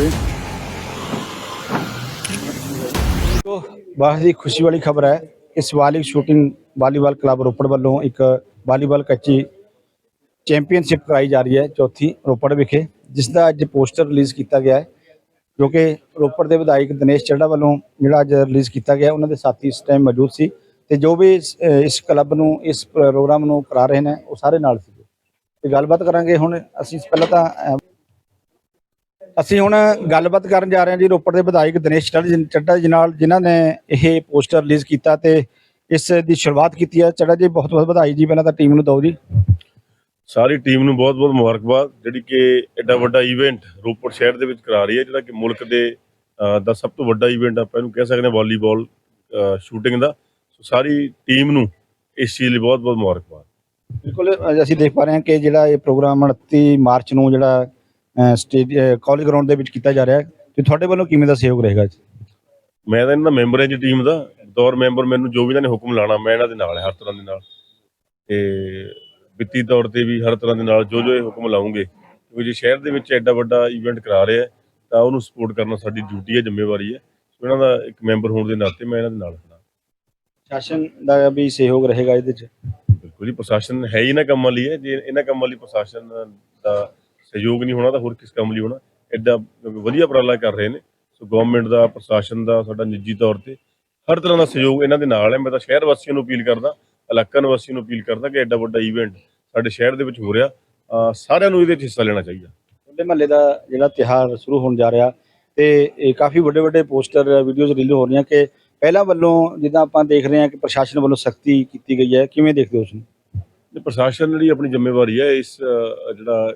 ਤੇ ਤੋ ਬਹੁਤ ਹੀ ਖੁਸ਼ੀ ਵਾਲੀ ਖਬਰ ਹੈ। ਕਿ Shivalik shooting volleyball club Ropar ਵੱਲੋਂ ਇੱਕ ਵਾਲੀਬਾਲ ਕੱਚੀ ਚੈਂਪੀਅਨਸ਼ਿਪ ਕਰਾਈ ਜਾ ਰਹੀ ਹੈ ਚੌਥੀ ਰੋਪੜ ਵਿਖੇ, ਜਿਸ ਦਾ ਅੱਜ ਪੋਸਟਰ ਰਿਲੀਜ਼ ਕੀਤਾ ਗਿਆ ਹੈ, ਜੋ ਕਿ ਰੋਪੜ ਦੇ ਵਿਧਾਇਕ ਦਿਨੇਸ਼ ਚੱਡਾ ਵੱਲੋਂ ਜਿਹੜਾ ਅੱਜ ਰਿਲੀਜ਼ ਕੀਤਾ ਗਿਆ, ਉਹਨਾਂ ਦੇ ਸਾਥੀ ਇਸ ਟਾਈਮ ਮੌਜੂਦ ਸੀ ਤੇ ਜੋ ਵੀ ਇਸ ਕਲੱਬ ਨੂੰ, ਇਸ ਪ੍ਰੋਗਰਾਮ ਨੂੰ ਕਰਾ ਰਹੇ ਨੇ, ਉਹ ਸਾਰੇ ਨਾਲ ਸੀ ਤੇ ਗੱਲਬਾਤ ਕਰਾਂਗੇ ਹੁਣ, ਅਸੀਂ ਪਹਿਲਾਂ ਤਾਂ ਅਸੀਂ ਹੁਣ ਗੱਲਬਾਤ ਕਰਨ ਜਾ ਰਹੇ ਹਾਂ ਜੀ ਰੋਪੜ ਦੇ ਵਿਧਾਇਕ ਦਿਨੇਸ਼ ਚੱਡਾ ਜੀ- ਨਾਲ ਜਿਨ੍ਹਾਂ ਨੇ ਇਹ ਪੋਸਟਰ ਰਿਲੀਜ਼ ਕੀਤਾ ਤੇ ਇਸ ਦੀ ਸ਼ੁਰੂਆਤ ਕੀਤੀ ਹੈ। ਚੱਡਾ ਜੀ ਬਹੁਤ ਬਹੁਤ ਵਧਾਈ ਜੀ ਪਹਿਲਾਂ ਤਾਂ ਟੀਮ ਨੂੰ ਦਿਓ ਜੀ। ਸਾਰੀ ਟੀਮ ਨੂੰ ਬਹੁਤ-ਬਹੁਤ ਮੁਬਾਰਕਬਾਦ ਜਿਹੜੀ ਕਿ ਐਡਾ ਵੱਡਾ ਇਵੈਂਟ ਰੋਪੜ ਸ਼ਹਿਰ ਦੇ ਵਿੱਚ ਕਰਾ ਰਹੀ ਹੈ ਜਿਹੜਾ ਕਿ ਮੁਲਕ ਦੇ ਦਾ ਸਭ ਤੋਂ ਵੱਡਾ ਇਵੈਂਟ ਆਪਾਂ ਇਹਨੂੰ ਕਹਿ ਸਕਦੇ ਹਾਂ ਵਾਲੀਬਾਲ ਸ਼ੂਟਿੰਗ ਦਾ। ਸੋ ਸਾਰੀ ਟੀਮ ਨੂੰ ਇਸ ਚੀਜ਼ ਲਈ ਬਹੁਤ-ਬਹੁਤ ਮੁਬਾਰਕਬਾਦ। ਬਿਲਕੁਲ ਅਸੀਂ ਦੇਖ ਪਾ ਰਹੇ ਹਾਂ ਕਿ ਜਿਹੜਾ ਇਹ ਪ੍ਰੋਗਰਾਮ 29 ਮਾਰਚ ਨੂੰ ਜਿਹੜਾ ਸਟੇਜ ਕਾਲਜ ਗਰਾਊਂਡ ਦੇ ਵਿੱਚ ਕੀਤਾ ਜਾ ਰਿਹਾ ਹੈ। ਤੇ ਤੁਹਾਡੇ ਵੱਲੋਂ ਕਿਵੇਂ ਦਾ ਸਹਿਯੋਗ ਰਹੇਗਾ ਜੀ? ਮੈਂ ਤਾਂ ਇਹਨਾਂ ਦਾ ਮੈਂਬਰ ਹਾਂ ਜੀ ਟੀਮ ਦਾ। ਬਤੌਰ ਮੈਂਬਰ ਮੈਨੂੰ ਜੋ ਵੀ ਇਹਨਾਂ ਨੇ ਹੁਕਮ ਲਾਣਾ ਮੈਂ ਇਹਨਾਂ ਦੇ ਨਾਲ ਹੈ ਹਰ ਤਰ੍ਹਾਂ ਦੇ ਨਾਲ। ਤੇ ਵਿੱਤੀ ਤੌਰ ਤੇ ਵੀ ਹਰ ਤਰ੍ਹਾਂ ਦੇ ਨਾਲ ਜੋ ਜੋ ਇਹ ਹੁਕਮ ਲਾਉਂਗੇ ਕਿਉਂਕਿ ਜੇ ਸ਼ਹਿਰ ਦੇ ਵਿੱਚ ਐਡਾ ਵੱਡਾ ਇਵੈਂਟ ਕਰਾ ਰਹੇ ਤਾਂ ਉਹਨੂੰ ਸਪੋਰਟ ਕਰਨਾ ਸਾਡੀ ਡਿਊਟੀ ਹੈ ਜ਼ਿੰਮੇਵਾਰੀ ਹੈ। ਇਹਨਾਂ ਦਾ ਇੱਕ ਮੈਂਬਰ ਹੋਣ ਦੇ ਨਾਤੇ ਮੈਂ ਇਹਨਾਂ ਦੇ ਨਾਲ ਖੜਾ ਸ਼ਾਸਨ ਦਾ ਵੀ ਸਹਿਯੋਗ ਰਹੇਗਾ ਇਹਦੇ ਚ। ਬਿਲਕੁਲ ਜੀ ਪ੍ਰਸ਼ਾਸਨ ਹੈ ਹੀ ਇਹਨਾਂ ਕੰਮਾਂ ਲਈ ਹੈ। ਜੇ ਇਹਨਾਂ ਕੰਮਾਂ ਲਈ ਪ੍ਰਸ਼ਾਸਨ ਦਾ ਸਹਿਯੋਗ ਨਹੀਂ ਹੋਣਾ ਤਾਂ ਹੋਰ ਕਿਸ ਕੰਮ ਲਈ ਹੋਣਾ? ਐਡਾ ਵਧੀਆ ਉਪਰਾਲਾ ਕਰ ਰਹੇ ਨੇ। ਸੋ ਗਵਰਨਮੈਂਟ ਦਾ ਪ੍ਰਸ਼ਾਸਨ ਦਾ ਸਾਡਾ ਨਿੱਜੀ ਤੌਰ ਤੇ ਹਰ ਤਰ੍ਹਾਂ ਦਾ ਸਹਿਯੋਗ ਇਹਨਾਂ ਦੇ ਨਾਲ ਹੈ। ਮੈਂ ਤਾਂ ਸ਼ਹਿਰ ਵਾਸੀਆਂ ਨੂੰ ਅਪੀਲ ਕਰਦਾ ਇਲਾਕਾ ਨਿਵਾਸੀਆਂ ਨੂੰ ਅਪੀਲ ਕਰਦਾ ਕਿ ਐਡਾ ਵੱਡਾ ਇਵੈਂਟ ਸਾਡੇ ਸ਼ਹਿਰ ਦੇ ਵਿੱਚ ਹੋ ਰਿਹਾ। ਸਾਰਿਆਂ ਨੂੰ ਇਹਦੇ ਵਿੱਚ ਹਿੱਸਾ ਲੈਣਾ ਚਾਹੀਦਾ। ਉਹਦੇ ਮਹੱਲੇ ਦਾ ਜਿਹੜਾ ਤਿਹਾਰ ਸ਼ੁਰੂ ਹੋਣ ਜਾ ਰਿਹਾ ਤੇ ਇਹ ਕਾਫੀ ਵੱਡੇ ਵੱਡੇ ਪੋਸਟਰ ਵੀਡੀਓਜ਼ ਰਿਲੀਜ਼ ਹੋ ਰਹੀਆਂ ਕਿ ਪਹਿਲਾਂ ਵੱਲੋਂ ਜਿੱਦਾਂ ਆਪਾਂ ਦੇਖ ਰਹੇ ਹਾਂ ਕਿ ਪ੍ਰਸ਼ਾਸਨ ਵੱਲੋਂ ਸਖਤੀ ਕੀਤੀ ਗਈ ਹੈ। ਕਿਵੇਂ ਦੇਖਦੇ ਹੋ ਉਸ ਨੂੰ ਤੇ ਪ੍ਰਸ਼ਾਸਨ ਜਿਹੜੀ ਆਪਣੀ ਜ਼ਿੰਮੇਵਾਰੀ ਹੈ ਇਸ ਜਿਹੜਾ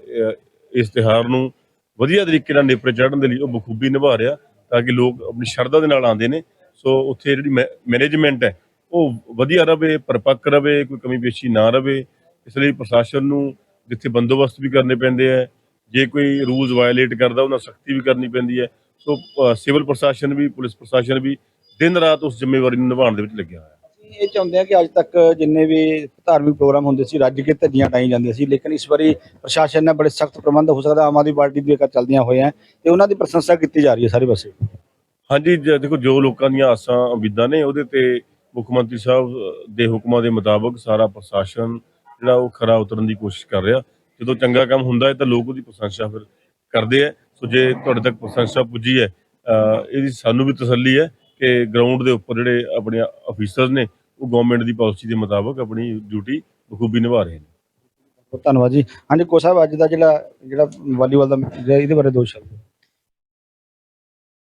ਇਸ ਤਿਹਾਰ ਨੂੰ ਵਧੀਆ ਤਰੀਕੇ ਨਾਲ ਨੇਪਰੇ ਚੜ੍ਹਨ ਦੇ ਲਈ ਉਹ ਬਖੂਬੀ ਨਿਭਾ ਰਿਹਾ ਤਾਂ ਕਿ ਲੋਕ ਆਪਣੀ ਸ਼ਰਧਾ ਦੇ ਨਾਲ ਆਉਂਦੇ ਨੇ। ਸੋ ਉੱਥੇ ਜਿਹੜੀ ਮੈਨੇਜਮੈਂਟ ਹੈ, ਉਹ ਵਧੀਆ ਰਵੇ, ਪਰਪੱਕ ਰਵੇ, ਕੋਈ ਕਮੀ ਪੇਸ਼ੀ ਨਾ ਰਵੇ। ਇਸ ਲਈ ਪ੍ਰਸ਼ਾਸਨ ਨੂੰ ਜਿੱਥੇ ਬੰਦੋਬਸਤ ਵੀ ਕਰਨੇ ਪੈਂਦੇ ਆ, ਜੇ ਕੋਈ ਰੂਲਸ ਵਾਇਲੇਟ ਕਰਦਾ, ਉਹਨਾਂ ਸਖਤੀ ਵੀ ਕਰਨੀ ਪੈਂਦੀ ਹੈ। ਸੋ ਸਿਵਲ ਪ੍ਰਸ਼ਾਸਨ ਵੀ, ਪੁਲਿਸ ਪ੍ਰਸ਼ਾਸਨ ਵੀ ਦਿਨ ਰਾਤ ਉਸ ਜ਼ਿੰਮੇਵਾਰੀ ਨੂੰ ਨਿਭਾਉਣ ਦੇ ਵਿੱਚ ਲੱਗਿਆ ਹੋਇਆ। ਇਹ ਚਾਹੁੰਦੇ ਹਾਂ ਕਿ ਅੱਜ ਤੱਕ ਜਿੰਨੇ ਵੀ ਧਾਰਮਿਕ ਪ੍ਰੋਗਰਾਮ ਹੁੰਦੇ ਸੀ, ਰੱਜ ਕੇ ਧੱਜੀਆਂ ਟਾਈ ਜਾਂਦੀਆਂ ਸੀ, ਲੇਕਿਨ ਇਸ ਵਾਰੀ ਪ੍ਰਸ਼ਾਸਨ ਨੇ ਬੜੇ ਸਖਤ ਪ੍ਰਬੰਧ ਹੋ ਸਕਦਾ, ਆਮ ਆਦਮੀ ਪਾਰਟੀ ਦੀ ਜੇਕਰ ਚੱਲਦੀਆਂ ਹੋਈਆਂ ਤੇ ਉਹਨਾਂ ਦੀ ਪ੍ਰਸ਼ੰਸਾ ਕੀਤੀ ਜਾ ਰਹੀ ਹੈ ਸਾਰੇ ਪਾਸੇ। ਹਾਂਜੀ ਦੇਖੋ, ਜੋ ਲੋਕਾਂ ਦੀਆਂ ਆਸਾਂ ਉਮੀਦਾਂ ਨੇ ਉਹਦੇ ਤੇ ਮੁੱਖ ਮੰਤਰੀ ਸਾਹਿਬ ਦੇ ਹੁਕਮਾਂ ਦੇ ਮੁਤਾਬਕ ਸਾਰਾ ਪ੍ਰਸ਼ਾਸਨ ਜਿਹੜਾ ਉਹ ਖਰਾ ਉਤਰਨ ਦੀ ਕੋਸ਼ਿਸ਼ ਕਰ ਰਿਹਾ। ਜਦੋਂ ਚੰਗਾ ਕੰਮ ਹੁੰਦਾ ਹੈ ਤਾਂ ਲੋਕ ਉਹਦੀ ਪ੍ਰਸ਼ੰਸਾ ਫਿਰ ਕਰਦੇ ਆ। ਸੋ ਜੇ ਤੁਹਾਡੇ ਤੱਕ ਪ੍ਰਸ਼ੰਸਾ ਪੁੱਜੀ ਹੈ ਇਹਦੀ ਸਾਨੂੰ ਵੀ ਤਸੱਲੀ ਹੈ ਕਿ ਗਰਾਊਂਡ ਦੇ ਉੱਪਰ ਜਿਹੜੇ ਆਪਣੇ ਅਫੀਸਰ ਨੇ ਉਹ ਗਵਰਨਮੈਂਟ ਦੀ ਪਾਲਿਸੀ ਦੇ ਮੁਤਾਬਕ ਆਪਣੀ ਡਿਊਟੀ ਬਖੂਬੀ ਨਿਭਾ ਰਹੇ ਨੇ। ਬਹੁਤ ਧੰਨਵਾਦ ਜੀ। ਹਾਂਜੀ ਕੋ ਸਾਹਿਬ ਅੱਜ ਦਾ ਜਿਹੜਾ ਜਿਹੜਾ ਵਾਲੀਬਾਲ ਦਾ ਜਿਹੜਾ ਇਹਦੇ ਬਾਰੇ ਦੋ ਸ਼ਬਦ।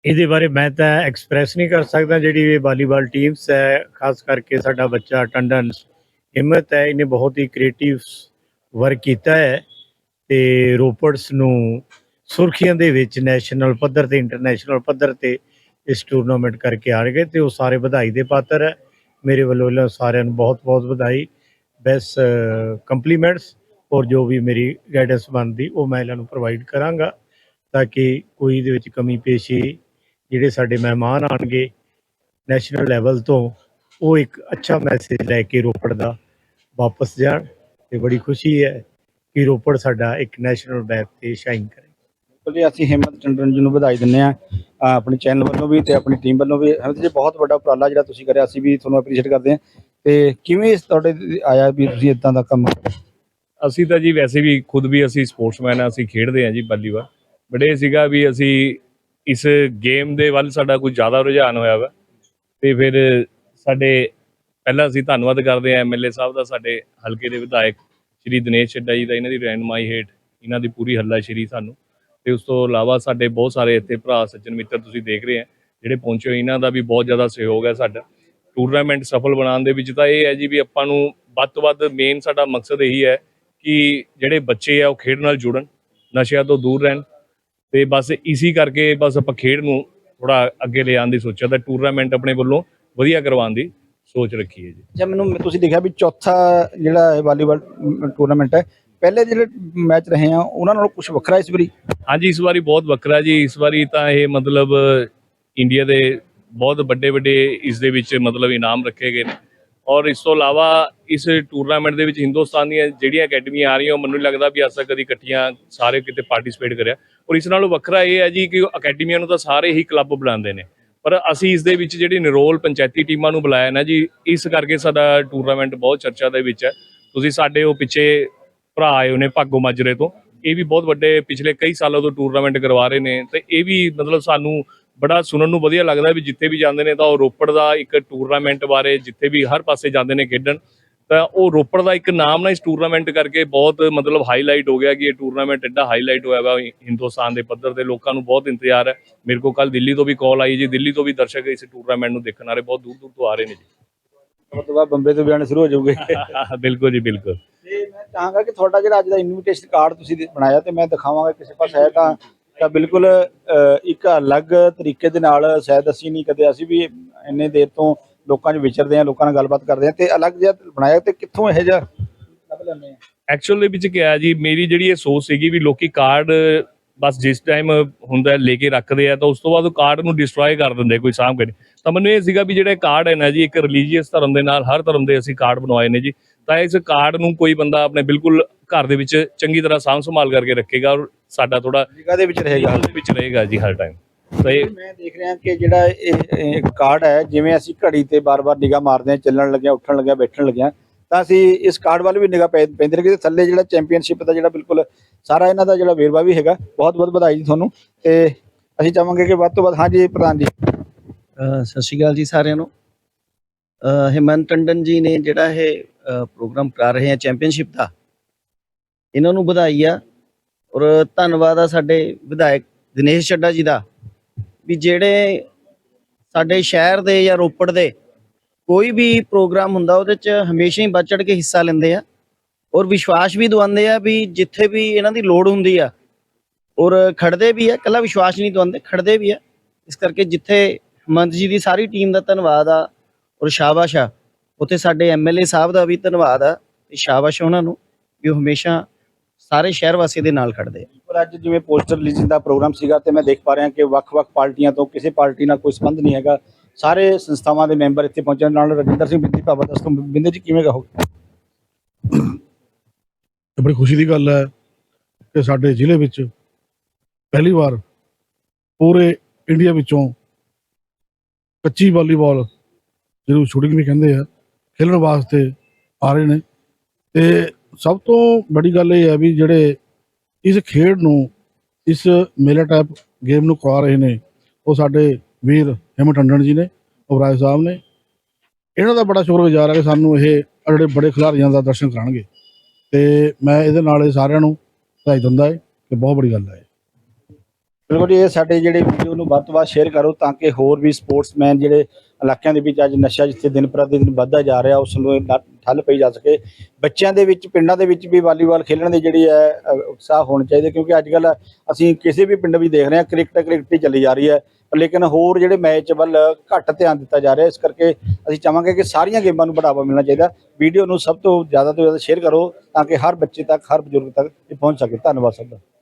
ਇਹਦੇ ਬਾਰੇ ਮੈਂ ਤਾਂ ਐਕਸਪ੍ਰੈਸ ਨਹੀਂ ਕਰ ਸਕਦਾ ਜਿਹੜੀ ਇਹ ਵਾਲੀਬਾਲ ਟੀਮਸ ਹੈ ਖਾਸ ਕਰਕੇ ਸਾਡਾ ਬੱਚਾ ਟੰਡਨ ਹਿੰਮਤ ਹੈ ਇਹਨੇ ਬਹੁਤ ਹੀ ਕ੍ਰੀਏਟਿਵ ਵਰਕ ਕੀਤਾ ਹੈ ਤੇ ਰੋਪੜਸ ਨੂੰ ਸੁਰਖੀਆਂ ਦੇ ਵਿੱਚ ਨੈਸ਼ਨਲ ਪੱਧਰ ਤੇ ਇੰਟਰਨੈਸ਼ਨਲ ਪੱਧਰ ਤੇ ਇਸ ਟੂਰਨਾਮੈਂਟ ਕਰਕੇ ਆ ਗਏ ਤੇ ਉਹ ਸਾਰੇ ਵਧਾਈ ਦੇ ਪਾਤਰ ਹੈ। ਮੇਰੇ ਵੱਲੋਂ ਇਹਨਾਂ ਸਾਰਿਆਂ ਨੂੰ ਬਹੁਤ-ਬਹੁਤ ਵਧਾਈ ਬੈਸਟ ਕੰਪਲੀਮੈਂਟਸ ਔਰ ਜੋ ਵੀ ਮੇਰੀ ਗਾਈਡੈਂਸ ਬਣਦੀ ਉਹ ਮੈਂ ਇਹਨਾਂ ਨੂੰ ਪ੍ਰੋਵਾਈਡ ਕਰਾਂਗਾ ਤਾਂ ਕਿ ਕੋਈ ਇਹਦੇ ਵਿੱਚ ਕਮੀ ਪੇਸ਼ੀ ਜਿਹੜੇ ਸਾਡੇ ਮਹਿਮਾਨ ਆਣਗੇ ਨੈਸ਼ਨਲ ਲੈਵਲ ਤੋਂ, ਉਹ ਇੱਕ ਅੱਛਾ ਮੈਸੇਜ ਲੈ ਕੇ ਰੋਪੜ ਦਾ ਵਾਪਸ ਜਾਣ ਤੇ ਬੜੀ ਖੁਸ਼ੀ ਹੈ ਕਿ ਰੋਪੜ ਸਾਡਾ ਇੱਕ ਨੈਸ਼ਨਲ ਮੈਪ ਤੇ ਸ਼ਾਈਨ ਕਰੇ। ਜੀ ਅਸੀਂ ਹਿੰਮਤ ਟੰਡਨ ਜੀ ਨੂੰ ਵਧਾਈ ਦਿੰਦੇ ਆ ਆਪਣੇ ਚੈਨਲ ਵੱਲੋਂ ਵੀ ਤੇ ਆਪਣੀ ਟੀਮ ਵੱਲੋਂ ਵੀ। ਹਿੰਮਤ ਜੀ ਬਹੁਤ ਵੱਡਾ ਉਪਰਾਲਾ ਜਿਹੜਾ ਤੁਸੀਂ ਕਰਿਆ, ਅਸੀਂ ਵੀ ਤੁਹਾਨੂੰ ਅਪਰੀਸ਼ੀਏਟ ਕਰਦੇ ਹਾਂ। ਤੇ ਕਿਵੇਂ ਤੁਹਾਡੇ ਆਇਆ ਵੀ ਤੁਸੀਂ ਇਦਾਂ ਦਾ ਕੰਮ? ਅਸੀਂ ਤਾਂ ਜੀ ਵੈਸੇ ਵੀ ਖੁਦ ਵੀ ਅਸੀਂ ਸਪੋਰਟਸਮੈਨ ਆ ਅਸੀਂ ਖੇਡਦੇ ਆ ਜੀ ਵਾਲੀਬਾਲ ਬਟ ਇਹ ਸੀਗਾ ਵੀ ਅਸੀਂ ਇਸ ਗੇਮ ਦੇ ਵੱਲ ਸਾਡਾ ਕੁਝ ਜ਼ਿਆਦਾ ਰੁਝਾਨ ਹੋਇਆ ਵਾ। ਤੇ ਫਿਰ ਸਾਡੇ ਪਹਿਲਾਂ ਅਸੀਂ ਧੰਨਵਾਦ ਕਰਦੇ ਆ ਐਮਐਲਏ ਸਾਹਿਬ ਦਾ, ਸਾਡੇ ਹਲਕੇ ਦੇ ਵਿਧਾਇਕ ਸ਼੍ਰੀ ਦਿਨੇਸ਼ ਛੱਡਾ ਜੀ ਦਾ, ਇਹਨਾਂ ਦੀ ਰਹਿਨਮਾਈ ਹੇਠ, ਇਹਨਾਂ ਦੀ ਪੂਰੀ ਹੱਲਾ ਸ਼੍ਰੀ ਸਾਨੂੰ। ਤੇ ਉਸ ਤੋਂ ਇਲਾਵਾ ਸਾਡੇ ਬਹੁਤ ਸਾਰੇ ਇੱਥੇ ਭਰਾ, ਸੱਜਣ ਮਿੱਤਰ ਤੁਸੀਂ ਦੇਖ ਰਹੇ ਆ, ਜਿਹੜੇ ਪਹੁੰਚੇ ਹੋਏ, ਇਹਨਾਂ ਦਾ ਵੀ ਬਹੁਤ ਜ਼ਿਆਦਾ ਸਹਿਯੋਗ ਹੈ ਸਾਡਾ। ਟੂਰਨਾਮੈਂਟ ਸਫਲ ਬਣਾਉਣ ਦੇ ਵਿੱਚ ਤਾਂ ਇਹ ਹੈ ਜੀ ਵੀ ਆਪਾਂ ਨੂੰ ਵੱਧ ਤੋਂ ਵੱਧ ਮੇਨ ਸਾਡਾ ਮਕਸਦ ਇਹੀ ਹੈ ਕਿ ਜਿਹੜੇ ਬੱਚੇ ਆ ਉਹ ਖੇਡ ਨਾਲ ਜੁੜਨ, ਨਸ਼ਿਆਂ ਤੋਂ ਦੂਰ ਰਹਿਣ ਤੇ ਬਸ ਇਸੀ ਕਰਕੇ ਬਸ ਆਪਾਂ ਖੇਡ ਨੂੰ ਥੋੜਾ ਅੱਗੇ ਲਿਆਉਣ ਦੀ ਸੋਚਿਆ ਤਾਂ ਟੂਰਨਾਮੈਂਟ ਆਪਣੇ ਵੱਲੋਂ ਵਧੀਆ ਕਰਵਾਉਣ ਦੀ ਸੋਚ ਰੱਖੀ ਹੈ ਜੀ। ਜੇ ਮੈਨੂੰ ਤੁਸੀਂ ਦੇਖਿਆ ਵੀ ਚੌਥਾ ਜਿਹੜਾ ਵਾਲੀਬਾਲ ਟੂਰਨਾਮੈਂਟ ਹੈ ਪਹਿਲੇ ਜਿਹੜੇ ਮੈਚ ਰਹੇ ਆ, ਉਹਨਾਂ ਨਾਲੋਂ ਕੁਝ ਵੱਖਰਾ ਇਸ ਵਾਰੀ? ਹਾਂਜੀ, ਇਸ ਵਾਰੀ ਬਹੁਤ ਵੱਖਰਾ ਜੀ। ਇਸ ਵਾਰੀ ਤਾਂ ਇਹ ਮਤਲਬ ਇੰਡੀਆ ਦੇ ਬਹੁਤ ਵੱਡੇ ਵੱਡੇ ਇਸ ਦੇ ਵਿੱਚ ਮਤਲਬ ਇਨਾਮ ਰੱਖੇ ਗਏ ਨੇ। ਔਰ ਇਸ ਤੋਂ ਇਲਾਵਾ ਇਸ ਟੂਰਨਾਮੈਂਟ ਦੇ ਵਿੱਚ ਹਿੰਦੁਸਤਾਨ ਦੀਆਂ ਜਿਹੜੀਆਂ ਅਕੈਡਮੀਆਂ ਆ ਰਹੀਆਂ, ਉਹ ਮੈਨੂੰ ਲੱਗਦਾ ਵੀ ਅੱਜ ਕਦੀ ਇਕੱਠੀਆਂ ਸਾਰੇ ਕਿਤੇ ਪਾਰਟਿਸਿਪੇਟ ਕਰਿਆ। ਔਰ ਇਸ ਨਾਲੋਂ ਵੱਖਰਾ ਇਹ ਹੈ ਜੀ ਕਿ ਅਕੈਡਮੀਆਂ ਨੂੰ ਤਾਂ ਸਾਰੇ ਹੀ ਕਲੱਬ ਬੁਲਾਉਂਦੇ ਨੇ। ਪਰ ਅਸੀਂ ਇਸ ਦੇ ਵਿੱਚ ਜਿਹੜੀ ਨਿਰੋਲ ਪੰਚਾਇਤੀ ਟੀਮਾਂ ਨੂੰ ਬੁਲਾਇਆ ਨਾ ਜੀ, ਇਸ ਕਰਕੇ ਸਾਡਾ ਟੂਰਨਾਮੈਂਟ ਬਹੁਤ ਚਰਚਾ ਦੇ ਵਿੱਚ ਹੈ। ਤੁਸੀਂ ਸਾਡੇ ਉਹ ਪਿੱਛੇ ਭਰਾ ਆਏ ਹੋਏ ਨੇ ਭਾਗੋ ਮਾਜਰੇ ਤੋਂ। ਇਹ ਵੀ ਬਹੁਤ ਵੱਡੇ ਪਿਛਲੇ ਕਈ ਸਾਲਾਂ ਤੋਂ ਟੂਰਨਾਮੈਂਟ ਕਰਵਾ ਰਹੇ ਨੇ। ਤੇ ਇਹ ਵੀ ਮਤਲਬ ਸਾਨੂੰ ਬੜਾ ਸੁਣਨ ਨੂੰ ਵਧੀਆ ਲੱਗਦਾ ਵੀ ਜਿੱਥੇ ਵੀ ਜਾਂਦੇ ਨੇ ਤਾਂ ਉਹ ਰੋਪੜ ਦਾ ਇੱਕ ਟੂਰਨਾਮੈਂਟ ਬਾਰੇ ਜਿੱਥੇ ਵੀ ਹਰ ਪਾਸੇ ਜਾਂਦੇ ਨੇ ਖੇਡਣ। ਤਾਂ ਉਹ ਰੋਪੜ ਦਾ ਇੱਕ ਨਾਮ ਨਾ ਇਸ ਟੂਰਨਾਮੈਂਟ ਕਰਕੇ ਬਹੁਤ ਮਤਲਬ ਹਾਈਲਾਈਟ ਹੋ ਗਿਆ ਕਿ ਇਹ ਟੂਰਨਾਮੈਂਟ ਐਡਾ ਹਾਈਲਾਈਟ ਹੋਇਆ ਵਾ। ਹਿੰਦੁਸਤਾਨ ਦੇ ਪੱਧਰ ਤੇ ਲੋਕਾਂ ਨੂੰ ਬਹੁਤ ਇੰਤਜ਼ਾਰ ਹੈ। ਮੇਰੇ ਕੋਲ ਕੱਲ ਦਿੱਲੀ ਤੋਂ ਵੀ ਕਾਲ ਆਈ ਜੀ। ਦਿੱਲੀ ਤੋਂ ਵੀ ਦਰਸ਼ਕ ਇਸ ਟੂਰਨਾਮੈਂਟ ਨੂੰ ਦੇਖਣ ਆ ਰਹੇ। ਬਹੁਤ ਦੂਰ ਦੂਰ ਤੋਂ ਆ ਰਹੇ ਨੇ ਜੀ। ਤੋਂ ਬਾਅਦ ਬੰਬੇ ਤੋਂ ਵੀ ਆਉਣੇ ਸ਼ੁਰੂ ਹੋ ਜਾਊਗੇ। ਬਿਲਕੁਲ ਜੀ ਬਿਲਕੁਲ। ਤੇ ਮੈਂ ਚਾਹਾਂਗਾ ਕਿ ਤੁਹਾਡਾ ਜਿਹੜਾ ਅੱਜ ਦਾ ਇਨਵੀਟੇਸ਼ਨ ਕਾਰਡ ਤੁਸੀਂ ਬਣਾਇਆ ਤੇ ਮੈਂ ਦਿਖਾਵਾਂਗਾ ਕਿਸੇ ਪਾਸ। ਹੈ ਤਾਂ ਤਾਂ ਬਿਲਕੁਲ ਇੱਕ ਅਲੱਗ ਤਰੀਕੇ ਦੇ ਨਾਲ ਸ਼ਾਇਦ ਅਸੀਂ ਨਹੀਂ ਕਦੇ ਅਸੀਂ ਵੀ ਇੰਨੇ ਦੇਰ ਤੋਂ ਲੋਕਾਂ 'ਚ ਵਿਚਰਦੇ ਹਾਂ ਲੋਕਾਂ ਨਾਲ ਗੱਲਬਾਤ ਕਰਦੇ ਹਾਂ ਤੇ ਅਲੱਗ ਜਿਹਾ ਬਣਾਇਆ ਤੇ ਕਿੱਥੋਂ ਇਹ ਜਿਹਾ ਲੱਭ ਲੈਂਦੇ ਆ ਐਕਚੁਅਲ ਦੇ ਵਿੱਚ ਕਿਹਾ ਜੀ ਮੇਰੀ ਜਿਹੜੀ ਇਹ ਸੋਚ ਸੀਗੀ ਵੀ ਲੋਕੀ ਕਾਰਡ ਬਸ ਜਿਸ ਟਾਈਮ ਹੁੰਦਾ ਹੈ ਲੈ ਕੇ ਰੱਖਦੇ ਆ ਤਾਂ ਉਸ ਤੋਂ ਬਾਅਦ ਉਹ ਕਾਰਡ ਨੂੰ ਡਿਸਟਰੋਏ ਕਰ ਦਿੰਦੇ ਕੋਈ ਸਾਂਭ ਕੇ। ਤਾਂ ਮੈਨੂੰ ਇਹ ਸੀਗਾ ਵੀ ਜਿਹੜੇ ਕਾਰਡ ਹੈ ਨਾ ਜੀ ਇੱਕ ਰਿਲੀਜੀਅਸ ਧਰਮ ਦੇ ਨਾਲ ਹਰ ਧਰਮ ਦੇ ਅਸੀਂ ਕਾਰਡ ਬਣਵਾਏ ਨੇ ਜੀ। ਤਾਂ ਇਸ ਕਾਰਡ ਨੂੰ ਕੋਈ ਬੰਦਾ ਆਪਣੇ ਬਿਲਕੁਲ ਘਰ ਦੇ ਵਿੱਚ ਚੰਗੀ ਤਰ੍ਹਾਂ ਸਾਂਭ ਸੰਭਾਲ ਕਰਕੇ ਰੱਖੇਗਾ ਔਰ ਸਾਡਾ ਥੋੜਾ ਜਗ੍ਹਾ ਦੇ ਵਿੱਚ ਰਹੇਗਾ। ਦੇ ਵਿੱਚ ਰਹੇਗਾ ਜੀ ਹਰ ਟਾਈਮ ਤਾਂ ਇਹ ਮੈਂ ਦੇਖ ਰਿਹਾ ਕਿ ਜਿਹੜਾ ਇਹ ਕਾਰਡ ਹੈ ਜਿਵੇਂ ਅਸੀਂ ਘੜੀ ਤੇ ਬਾਰ-ਬਾਰ ਨਿਗਾਹ ਮਾਰਦੇ ਹਾਂ ਚੱਲਣ ਲੱਗਿਆ ਉੱਠਣ ਲੱਗਿਆ ਬੈਠਣ ਲੱਗਿਆ ਤਾਂ ਅਸੀਂ ਇਸ ਕਾਰਡ ਵੱਲ ਵੀ ਨਿਗਾਹ ਪੈ- ਪੈਂਦੀ ਰਹੀ ਕਿ ਥੱਲੇ ਜਿਹੜਾ ਚੈਂਪੀਅਨਸ਼ਿਪ ਦਾ ਜਿਹੜਾ ਬਿਲਕੁਲ ਸਾਰਾ ਇਹਨਾਂ ਦਾ ਜਿਹੜਾ ਵੇਰਵਾ ਵੀ ਹੈਗਾ ਬਹੁਤ ਬਹੁਤ ਵਧਾਈ ਜੀ ਤੁਹਾਨੂੰ ਤੇ ਅਸੀਂ ਚਾਹਾਂਗੇ ਕਿ ਵੱਧ ਤੋਂ ਵੱਧ ਹਾਂਜੀ ਪ੍ਰਧਾਨ ਜੀ। ਸਤਿ ਸ਼੍ਰੀ ਅਕਾਲ ਜੀ ਸਾਰਿਆਂ ਨੂੰ। ਅ, ਹੇਮੰਤ ਟੰਡਨ ਜੀ ਨੇ ਜਿਹੜਾ ਇਹ ਪ੍ਰੋਗਰਾਮ ਕਰਾ ਰਹੇ ਆ ਚੈਂਪੀਅਨਸ਼ਿਪ ਦਾ ਇਹਨਾਂ ਨੂੰ ਵਧਾਈ ਆ ਔਰ ਧੰਨਵਾਦ ਆ ਸਾਡੇ ਵਿਧਾਇਕ ਦਿਨੇਸ਼ ਚੱਡਾ ਜੀ ਦਾ ਵੀ ਜਿਹੜੇ ਸਾਡੇ ਸ਼ਹਿਰ ਦੇ ਜਾਂ ਰੋਪੜ ਦੇ ਕੋਈ ਵੀ ਪ੍ਰੋਗਰਾਮ ਹੁੰਦਾ ਉਹਦੇ 'ਚ ਹਮੇਸ਼ਾ ਹੀ ਵੱਧ ਚੜ ਕੇ ਹਿੱਸਾ ਲੈਂਦੇ ਆ। ਔਰ ਵਿਸ਼ਵਾਸ ਵੀ ਦਵਾਉਂਦੇ ਆ ਵੀ ਜਿੱਥੇ ਵੀ ਇਹਨਾਂ ਦੀ ਲੋੜ ਹੁੰਦੀ ਆ, ਔਰ ਖੜਦੇ ਵੀ ਆ ਕੱਲਾ ਵਿਸ਼ਵਾਸ ਨਹੀਂ ਦਵਾਉਂਦੇ, ਖੜਦੇ ਵੀ ਆ। ਇਸ ਕਰਕੇ ਜਿੱਥੇ ਹਮੰਤ ਜੀ ਦੀ ਸਾਰੀ ਟੀਮ ਦਾ ਧੰਨਵਾਦ ਆ, ਔਰ ਸ਼ਾਬਾਸ਼ ਆ, ਉੱਥੇ ਸਾਡੇ ਐਮਐਲਏ ਸਾਹਿਬ ਦਾ ਵੀ ਧੰਨਵਾਦ ਆ, ਤੇ ਸ਼ਾਬਾਸ਼ ਉਹਨਾਂ ਨੂੰ, ਵੀ ਉਹ ਹਮੇਸ਼ਾ ਸਾਰੇ ਸ਼ਹਿਰ ਵਾਸੀ ਦੇ ਨਾਲ ਖੜਦੇ ਆ। ਪਰ ਅੱਜ ਜਿਵੇਂ ਪੋਸਟਰ ਰਿਲੀਜ਼ ਦਾ ਪ੍ਰੋਗਰਾਮ ਸੀਗਾ, ਤੇ ਮੈਂ ਦੇਖ ਪਾ ਰਿਹਾ ਕਿ ਵੱਖ-ਵੱਖ ਪਾਰਟੀਆਂ ਤੋਂ ਕਿਸੇ ਪਾਰਟੀ ਨਾਲ ਕੋਈ ਸੰਬੰਧ ਨਹੀਂ ਹੈਗਾ। ਸਾਰੇ ਸੰਸਥਾਵਾਂ ਦੇ ਮੈਂਬਰ ਇੱਥੇ ਪਹੁੰਚਣ ਨਾਲ ਰਜਿੰਦਰ ਸਿੰਘ ਬਿੰਦੀ, ਭਾਵਾ ਦੱਸ ਬਿੰਦੇ ਜੀ ਕਿਵੇਂ ਕਹੋਗੇ? ਇਹ ਬੜੀ ਖੁਸ਼ੀ ਦੀ ਗੱਲ ਹੈ ਕਿ ਸਾਡੇ ਜ਼ਿਲ੍ਹੇ ਵਿੱਚ ਪਹਿਲੀ ਵਾਰ ਪੂਰੇ ਇੰਡੀਆ ਵਿੱਚੋਂ ਕੱਚੀ ਵਾਲੀਬਾਲ ਜਿਹਨੂੰ ਸ਼ੂਟਿੰਗ ਵੀ ਕਹਿੰਦੇ ਆ, ਖੇਲਣ ਵਾਸਤੇ ਆ ਰਹੇ ਨੇ। ਤੇ ਸਭ ਤੋਂ ਬੜੀ ਗੱਲ ਇਹ ਹੈ ਵੀ ਜਿਹੜੇ ਇਸ ਖੇਡ ਨੂੰ, ਇਸ ਮੇਲਾ ਟਾਈਪ ਗੇਮ ਨੂੰ ਕਰਵਾ ਰਹੇ ਨੇ, ਉਹ ਸਾਡੇ ਵੀਰ ਹਿਮਤ ਟੰਡਨ ਜੀ ਨੇ ਉਬਰਾਏ ਸਾਹਿਬ ਨੇ। ਇਹਨਾਂ ਦਾ ਬੜਾ ਸ਼ੁਕਰਗੁਜ਼ਾਰ ਹੈ ਕਿ ਸਾਨੂੰ ਇਹ ਜਿਹੜੇ ਬੜੇ ਖਿਡਾਰੀਆਂ ਦਾ ਦਰਸ਼ਨ ਕਰਾਉਣਗੇ। ਤੇ ਮੈਂ ਇਹਦੇ ਨਾਲ ਇਹ ਸਾਰਿਆਂ ਨੂੰ ਵਧਾਈ ਦਿੰਦਾ ਹੈ ਕਿ ਬਹੁਤ ਬੜੀ ਗੱਲ ਹੈ। ਬਿਲਕੁਲ ਜੀ, ਇਹ ਸਾਡੇ ਜਿਹੜੇ ਵੀਡੀਓ ਨੂੰ ਵੱਧ ਤੋਂ ਵੱਧ ਸ਼ੇਅਰ ਕਰੋ ਤਾਂ ਕਿ ਹੋਰ ਵੀ ਸਪੋਰਟਸਮੈਨ ਜਿਹੜੇ ਇਲਾਕਿਆਂ ਦੇ ਵਿੱਚ ਅੱਜ ਨਸ਼ਾ ਜਿੱਥੇ ਦਿਨ ਪ੍ਰਤੀ ਦਿਨ ਵੱਧਦਾ ਜਾ ਰਿਹਾ ਉਸ ਨੂੰ ਲ- ਠੱਲ ਪਈ ਜਾ ਸਕੇ। ਬੱਚਿਆਂ ਦੇ ਵਿੱਚ ਪਿੰਡਾਂ ਦੇ ਵਿੱਚ ਵੀ ਵਾਲੀਬਾਲ ਖੇਡਣ ਦੀ ਜਿਹੜੀ ਹੈ ਉਤਸ਼ਾਹ ਹੋਣਾ ਚਾਹੀਦਾ ਕਿਉਂਕਿ ਅੱਜ ਕੱਲ ਅਸੀਂ ਕਿਸੇ ਵੀ ਪਿੰਡ ਵਿੱਚ ਦੇਖ ਰਹੇ ਹਾਂ ਕ੍ਰਿਕਟ ਕ੍ਰਿਕਟ ਹੀ ਚੱਲੀ ਜਾ ਰਹੀ ਹੈ। ਲੇਕਿਨ ਹੋਰ ਜਿਹੜੇ ਮੈਚ ਵੱਲ ਘੱਟ ਧਿਆਨ ਦਿੱਤਾ ਜਾ ਰਿਹਾ ਇਸ ਕਰਕੇ ਅਸੀਂ ਚਾਹਾਂਗੇ ਕਿ ਸਾਰੀਆਂ ਗੇਮਾਂ ਨੂੰ ਬੜਾਵਾ ਮਿਲਣਾ ਚਾਹੀਦਾ। ਵੀਡੀਓ ਨੂੰ ਸਭ ਤੋਂ ਜ਼ਿਆਦਾ ਤੋਂ ਜ਼ਿਆਦਾ ਸ਼ੇਅਰ ਕਰੋ ਤਾਂ ਕਿ ਹਰ ਬੱਚੇ ਤੱਕ ਹਰ ਬਜ਼ੁਰਗ ਤੱਕ ਇਹ ਪਹੁੰਚ ਸਕੇ। ਧੰਨਵਾਦ ਸਭ ਦਾ।